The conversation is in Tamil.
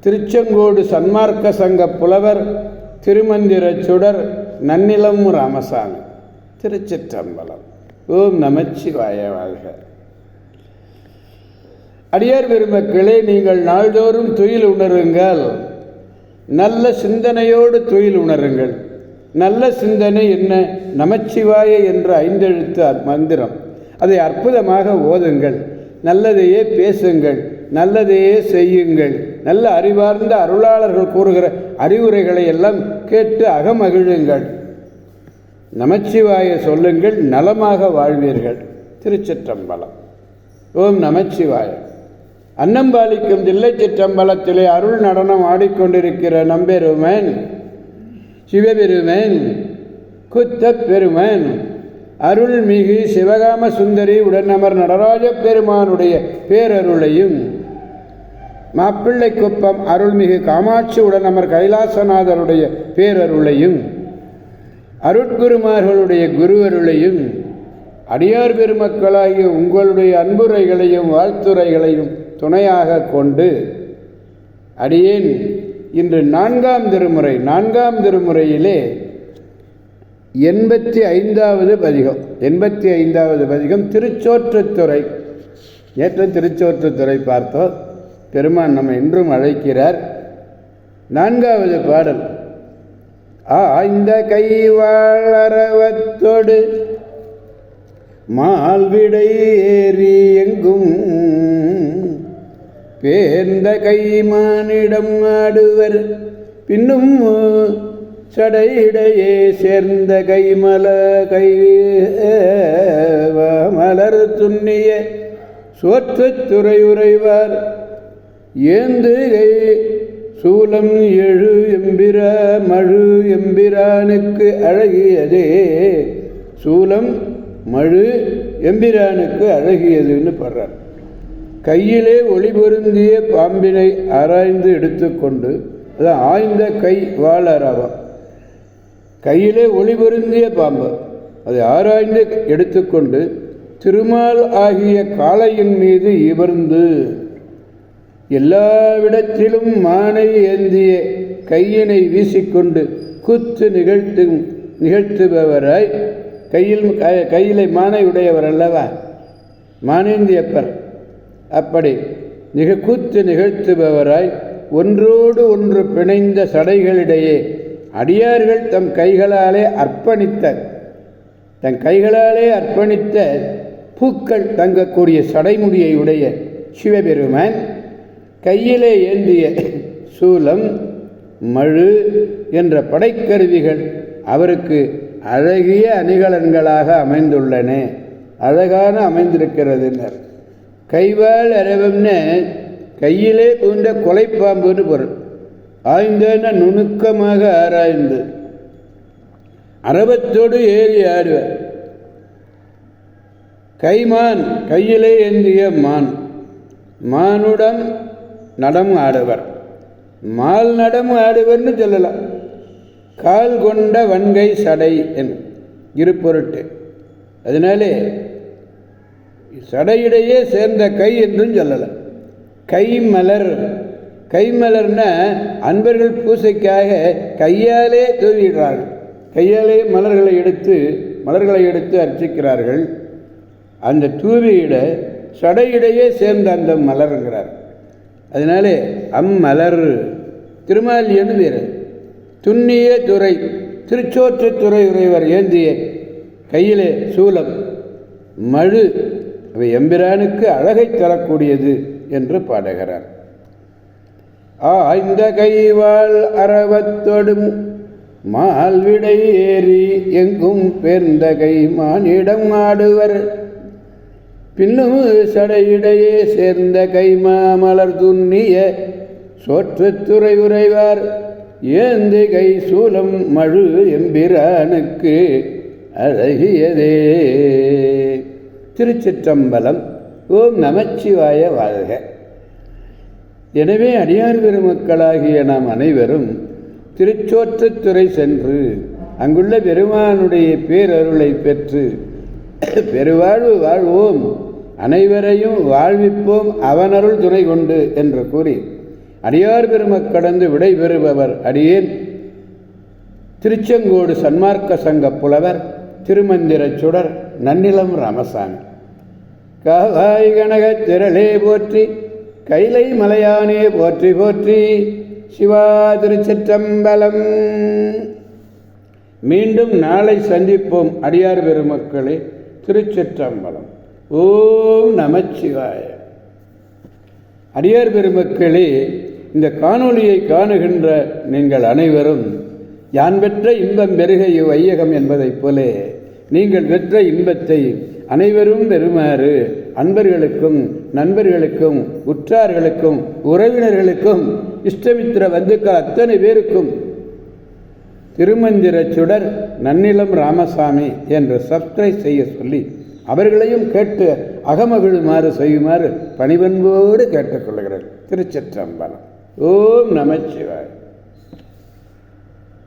திருச்செங்கோடு சன்மார்க்க சங்க புலவர் திருமந்திர சுடர் நன்னிலம் ராமசாமி. திருச்சிற்றம்பலம். ஓம் நமச்சிவாய வாழ்க. அடியார் பெருமக்களே நீங்கள் நாள்தோறும் துயில் உணருங்கள். நல்ல சிந்தனையோடு துயில் உணருங்கள். நல்ல சிந்தனை என்ன? நமச்சிவாய என்ற ஐந்தெழுத்து மந்திரம். அதை அற்புதமாக ஓதுங்கள். நல்லதையே பேசுங்கள். நல்லதையே செய்யுங்கள். நல்ல அறிவார்ந்த அருளாளர்கள் கூறுகிற அறிவுரைகளை எல்லாம் கேட்டு அகமகிழுங்கள். நமச்சிவாய சொல்லுங்கள் நலமாக வாழ்வீர்கள். திருச்சிற்றம்பலம். ஓம் நமச்சிவாய. அன்னம்பாலிக்கும் தில்லை சிற்றம்பலத்திலே அருள் நடனம் ஆடிக்கொண்டிருக்கிற நம்பெருமன் சிவபெருமன் குத்த பெருமன் அருள்மிகு சிவகாம சுந்தரி உடனமர் நடராஜ பெருமானுடைய பேரருளையும் மாப்பிள்ளை குப்பம் அருள்மிகு காமாட்சியுடன் அமர் கைலாசநாதருடைய பேரருளையும் அருட்குருமார்களுடைய குருவருளையும் அடியார் பெருமக்களாகிய உங்களுடைய அன்புரைகளையும் வாழ்த்துரைகளையும் துணையாக கொண்டு அடியேன் இன்று நான்காம் திருமுறை நான்காம் திருமுறையிலே எண்பத்தி ஐந்தாவது பதிகம் எண்பத்தி ஐந்தாவது பதிகம் திருச்சோற்றுத்துறை. நேற்று திருச்சோற்றுத்துறை பார்த்தோம். பெருமான் நம்ம இன்றும் அழைக்கிறார். நான்காவது பாடல். ஆய்ந்த கைவாழறவத்தோடு மால்விடை ஏறி எங்கும். பேர்ந்த கைமானிடம் ஆடுவர். பின்னும் சடையிடையே சேர்ந்த கைமல கை மலர் துண்ணிய சோற்றுத்துறை உறைவார். ஏந்துகை சூலம் எழு எம்பிர மழு எம்பிரானுக்கு அழகியதே. சூலம் மழு எம்பிரானுக்கு அழகியதுன்னு படுறார். கையிலே ஒளி பொருந்திய பாம்பினை ஆராய்ந்து எடுத்துக்கொண்டு அதான் ஆய்ந்த கை வாழறாவா கையிலே ஒளி பொருந்திய பாம்பு அதை ஆராய்ந்து எடுத்துக்கொண்டு திருமால் ஆகிய காளையின் மீது இவர்ந்து எல்லாவிடத்திலும் மானை ஏந்திய கையினை வீசிக்கொண்டு கூத்து நிகழ்த்து நிகழ்த்துபவராய் கையில் கையிலை மானை உடையவர் அல்லவா? மானேந்தியப்பர் அப்படி நிக கூத்து நிகழ்த்துபவராய் ஒன்றோடு ஒன்று பிணைந்த சடைகளிடையே அடியார்கள் தம் கைகளாலே அர்ப்பணித்த தன் கைகளாலே அர்ப்பணித்த பூக்கள் தங்கக்கூடிய சடைமுடியை உடைய சிவபெருமான் கையிலே ஏந்திய சூலம் மழு என்ற படைக்கருவிகள் அவருக்கு அழகிய அணிகலன்களாக அமைந்துள்ளன. அழகான அமைந்திருக்கிறதுனர் கைவாள் அரவம்னு கையிலே பூண்ட கொலைப்பாம்புன்னு பொருள். ஆய்ந்தன நுணுக்கமாக ஆராய்ந்து அரவத்தோடு ஏறி ஆடுவர். கைமான் கையிலே ஏந்திய மான். மானுடன் நடம் ஆடுவர். மால் நடம் ஆடுவர்னு சொல்லலாம் கால் கொண்ட வன்கை சடை என் இரு பொருட்டு அதனாலே சடையிடையே சேர்ந்த கை என்றும் சொல்லலாம் கைமலர் கைமலர்னா அன்பர்கள் பூசைக்காக கையாலே தூவிடுறார்கள். கையாலே மலர்களை எடுத்து மலர்களை எடுத்து அர்ச்சிக்கிறார்கள். அந்த தூவியிட சடையிடையே சேர்ந்த அந்த மலருங்கிறார். அதனாலே அம்மலர் திருமாலியன்னு பேர் துண்ணிய துறை திருச்சோற்றுத்துறை உறைவர் ஏந்திய கையிலே சூலம் மழு அவை எம்பிரானுக்கு அழகை தரக்கூடியது என்று பாடுகிறார். ஆய்ந்த கைவாள் அறவத்தொடும் மால்விடை ஏறி எங்கும் பெருந்தகை கை மானிடம் ஆடுவர். பின்னும் சடையிடையே சேர்ந்த கைமா மலர் துண்ணிய சோற்றுத்துறை உரைவார் ஏந்தி கை சூலம் மழு எம்பிரானுக்கு அழகியதே. திருச்சிற்றம்பலம் ஓம் நமச்சிவாய வாழ்க. எனவே அடியார் பெருமக்களாகிய நாம் அனைவரும் திருச்சோற்றுத்துறை சென்று அங்குள்ள பெருமானுடைய பேரருளை பெற்று பெருவாழ்வு வாழ்வோம். அனைவரையும் வாழ்விப்போம் அவனருள் துணை கொண்டு என்று கூறி அடியார் பெருமக்கடந்து விடைபெறுபவர் அடியேன். திருச்செங்கோடு சன்மார்க்க சங்க புலவர் திருமந்திரச் சுடர் நன்னிலம் ராமசாமி. காவாய் கனகத் திரளே போற்றி கைலை மலையானே போற்றி போற்றி சிவா திருச்சிற்றம்பலம். மீண்டும் நாளை சந்திப்போம் அடியார் பெருமக்களே திருச்சிற்றம்பலம். ஓம் நமச்சிவாய அடியார் பெருமக்களே இந்த காணொளியை காணுகின்ற நீங்கள் அனைவரும் யான் பெற்ற இன்பம் பெருக வையகம் என்பதைப் போல நீங்கள் பெற்ற இன்பத்தை அனைவரும் பெறுமாறு அன்பர்களுக்கும் நண்பர்களுக்கும் உற்றார்களுக்கும் உறவினர்களுக்கும் இஷ்டமித்திர வந்துக்கள் அத்தனை பேருக்கும் திருமந்திர சுடர் நன்னிலம் ராமசாமி என்று சப்ஸ்கிரைப் செய்ய சொல்லி அவர்களையும் கேட்டு அகமகிழுமாறு செய்யுமாறு பணிவன்போடு கேட்டுக்கொள்கிறேன் திருச்சிற்றம்பலம். ஓம் நமச்சிவாய்.